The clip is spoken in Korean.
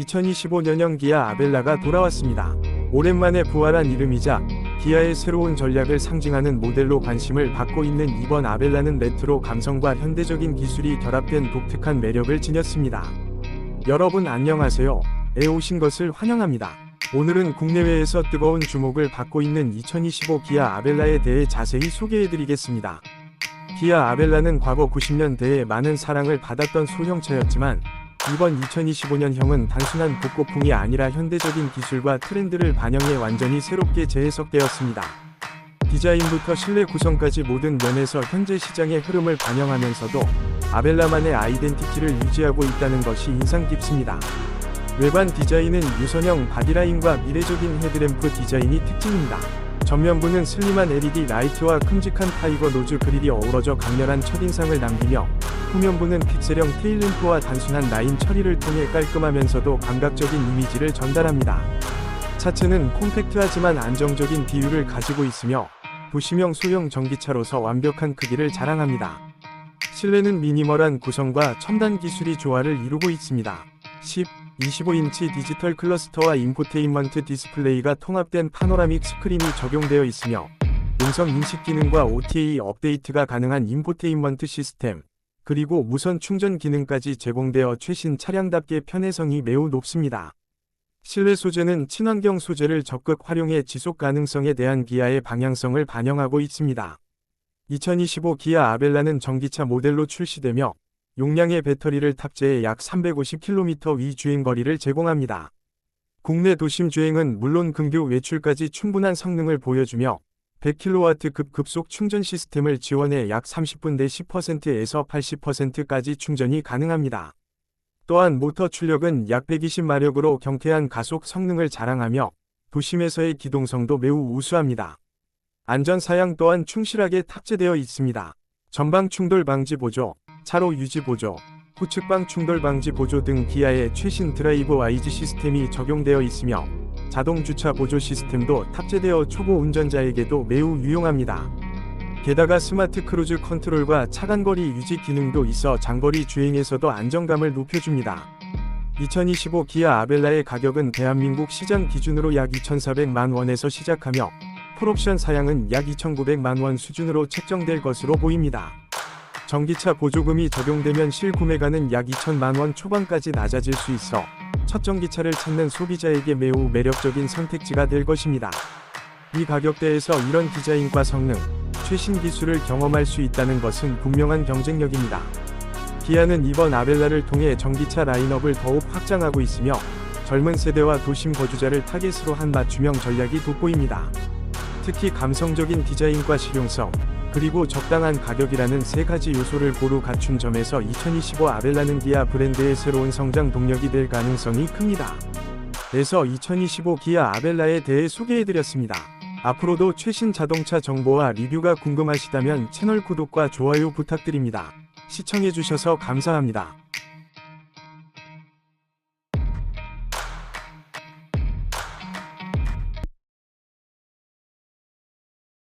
2025년형 기아 아벨라가 돌아왔습니다. 오랜만에 부활한 이름이자 기아의 새로운 전략을 상징하는 모델로 관심을 받고 있는 이번 아벨라는 레트로 감성과 현대적인 기술이 결합된 독특한 매력을 지녔습니다. 여러분 안녕하세요. 에 오신 것을 환영합니다. 오늘은 국내외에서 뜨거운 주목을 받고 있는 2025 기아 아벨라에 대해 자세히 소개해드리겠습니다. 기아 아벨라는 과거 90년대에 많은 사랑을 받았던 소형차였지만 이번 2025년형은 단순한 복고풍이 아니라 현대적인 기술과 트렌드를 반영해 완전히 새롭게 재해석되었습니다. 디자인부터 실내 구성까지 모든 면에서 현재 시장의 흐름을 반영하면서도 아벨라만의 아이덴티티를 유지하고 있다는 것이 인상 깊습니다. 외관 디자인은 유선형 바디라인과 미래적인 헤드램프 디자인이 특징입니다. 전면부는 슬림한 LED 라이트와 큼직한 타이거 노즈 그릴이 어우러져 강렬한 첫인상을 남기며 후면부는 픽셀형 테일램프와 단순한 라인 처리를 통해 깔끔하면서도 감각적인 이미지를 전달합니다. 차체는 콤팩트하지만 안정적인 비율을 가지고 있으며 도심형 소형 전기차로서 완벽한 크기를 자랑합니다. 실내는 미니멀한 구성과 첨단 기술이 조화를 이루고 있습니다. 10, 25인치 디지털 클러스터와 인포테인먼트 디스플레이가 통합된 파노라믹 스크린이 적용되어 있으며 음성 인식 기능과 OTA 업데이트가 가능한 인포테인먼트 시스템, 그리고 무선 충전 기능까지 제공되어 최신 차량답게 편의성이 매우 높습니다. 실내 소재는 친환경 소재를 적극 활용해 지속 가능성에 대한 기아의 방향성을 반영하고 있습니다. 2025 기아 아벨라는 전기차 모델로 출시되며 용량의 배터리를 탑재해 약 350km 위 주행 거리를 제공합니다. 국내 도심 주행은 물론 근교 외출까지 충분한 성능을 보여주며 100kW급 급속 충전 시스템을 지원해 약 30분 내 10%에서 80%까지 충전이 가능합니다. 또한 모터 출력은 약 120마력으로 경쾌한 가속 성능을 자랑하며 도심에서의 기동성도 매우 우수합니다. 안전 사양 또한 충실하게 탑재되어 있습니다. 전방 충돌 방지 보조, 차로 유지 보조, 후측방 충돌 방지 보조 등 기아의 최신 드라이브 와이즈 시스템이 적용되어 있으며 자동 주차 보조 시스템도 탑재되어 초보 운전자에게도 매우 유용합니다. 게다가 스마트 크루즈 컨트롤과 차간거리 유지 기능도 있어 장거리 주행에서도 안정감을 높여줍니다. 2025 기아 아벨라의 가격은 대한민국 시장 기준으로 약 2,400만 원에서 시작하며 풀옵션 사양은 약 2,900만 원 수준으로 책정될 것으로 보입니다. 전기차 보조금이 적용되면 실구매가는 약 2천만 원 초반까지 낮아질 수 있어 첫 전기차를 찾는 소비자에게 매우 매력적인 선택지가 될 것입니다. 이 가격대에서 이런 디자인과 성능, 최신 기술을 경험할 수 있다는 것은 분명한 경쟁력입니다. 기아는 이번 아벨라를 통해 전기차 라인업을 더욱 확장하고 있으며 젊은 세대와 도심 거주자를 타겟으로 한 맞춤형 전략이 돋보입니다. 특히 감성적인 디자인과 실용성, 그리고 적당한 가격이라는 세 가지 요소를 고루 갖춘 점에서 2025 아벨라는 기아 브랜드의 새로운 성장 동력이 될 가능성이 큽니다. 그래서 2025 기아 아벨라에 대해 소개해드렸습니다. 앞으로도 최신 자동차 정보와 리뷰가 궁금하시다면 채널 구독과 좋아요 부탁드립니다. 시청해주셔서 감사합니다.